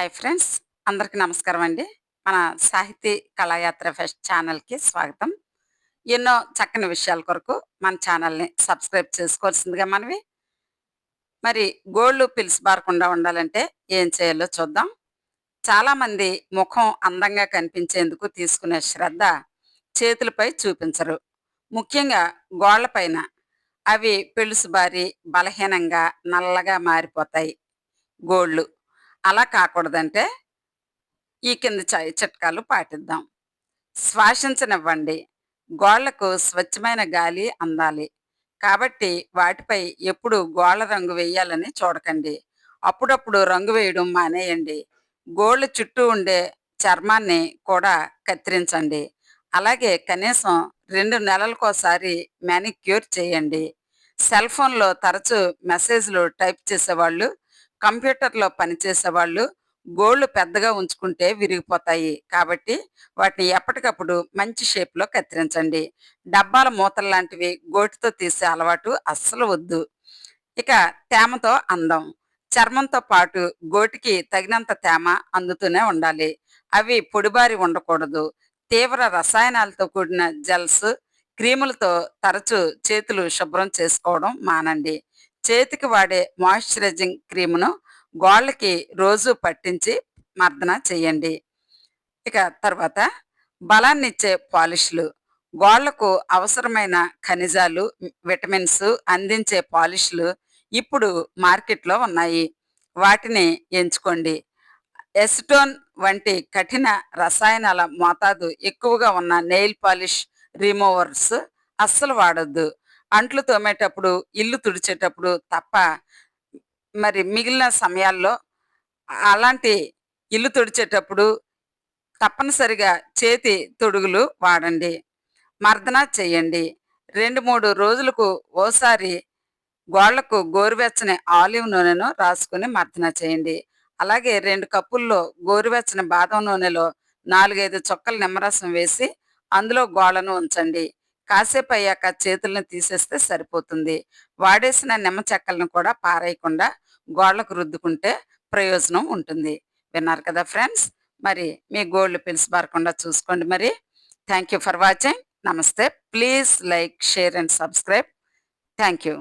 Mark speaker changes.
Speaker 1: Hi friends అందరికీ నమస్కారం అండి. మన సాహితీ కళాయాత్ర ఫెస్ట్ ఛానల్కి స్వాగతం. ఎన్నో చక్కని విషయాల కొరకు మన ఛానల్ని సబ్స్క్రైబ్ చేసుకోవాల్సిందిగా మనవి. మరి గోళ్ళు పిలిసిబారకుండా ఉండాలంటే ఏం చేయాలో చూద్దాం. చాలామంది ముఖం అందంగా కనిపించేందుకు తీసుకునే శ్రద్ధ చేతులపై చూపించరు. ముఖ్యంగా గోళ్ళపైన అవి పెలుసుబారి బలహీనంగా నల్లగా మారిపోతాయి. గోళ్ళు అలా కాకూడదంటే ఈ కింద చ- చిట్కాలు పాటిద్దాం. శ్వాసించనివ్వండి. గోళ్ళకు స్వచ్ఛమైన గాలి అందాలి. కాబట్టి వాటిపై ఎప్పుడు గోళ్ళ రంగు వేయాలని చూడకండి. అప్పుడప్పుడు రంగు వేయడం మానేయండి. గోళ్ళ చుట్టూ ఉండే చర్మాన్ని కూడా కత్తిరించండి. అలాగే కనీసం రెండు నెలలకోసారి మ్యానిక్యూర్ చేయండి. సెల్ ఫోన్లో తరచూ మెసేజ్లు టైప్ చేసేవాళ్ళు కంప్యూటర్లో పనిచేసేవాళ్ళు గోళ్ళు పెద్దగా ఉంచుకుంటే విరిగిపోతాయి. కాబట్టి వాటిని ఎప్పటికప్పుడు మంచి షేప్లో కత్తిరించండి. డబ్బాల మూతలు లాంటివి గోటితో తీసే అలవాటు అస్సలు వద్దు. ఇక తేమతో అందం. చర్మంతో పాటు గోటికి తగినంత తేమ అందుతూనే ఉండాలి. అవి పొడిబారి ఉండకూడదు. తీవ్ర రసాయనాలతో కూడిన జెల్స్ క్రీములతో తరచూ చేతులు శుభ్రం చేసుకోవడం మానండి. చేతికి వాడే మాయిశ్చరైజింగ్ క్రీమును గోళ్ళకి రోజు పట్టించి మర్దన చేయండి. ఇక తర్వాత బలాన్నిచ్చే పాలిష్లు. గోళ్ళకు అవసరమైన ఖనిజాలు విటమిన్స్ అందించే పాలిష్లు ఇప్పుడు మార్కెట్లో ఉన్నాయి. వాటిని ఎంచుకోండి. ఎసిటోన్ వంటి కఠిన రసాయనాల మోతాదు ఎక్కువగా ఉన్న నెయిల్ పాలిష్ రిమూవర్స్ అస్సలు వాడొద్దు. అంట్లు తోమేటప్పుడు ఇల్లు తుడిచేటప్పుడు తప్ప మరి మిగిలిన సమయాల్లో అలాంటి ఇల్లు తుడిచేటప్పుడు తప్పనిసరిగా చేతి తొడుగులు వాడండి. మర్దన చేయండి. రెండు మూడు రోజులకు ఓసారి గోళ్ళకు గోరువెచ్చని ఆలివ్ నూనెను రాసుకుని మర్దన చేయండి. అలాగే రెండు కప్పుల్లో గోరువెచ్చని బాదం నూనెలో నాలుగైదు చొక్కల నిమ్మరసం వేసి అందులో గోళ్ళను ఉంచండి. కాసేపు అయ్యాక చేతులను తీసేస్తే సరిపోతుంది. వాడేసిన నిమ్మ చెక్కలను కూడా పారేయకుండా గోళ్ళకు రుద్దుకుంటే ప్రయోజనం ఉంటుంది. విన్నారు కదా ఫ్రెండ్స్? మరి మీ గోల్డ్ పిలిచిబారకుండా చూసుకోండి మరి. Thank you for watching. నమస్తే. Please like share and subscribe. Thank you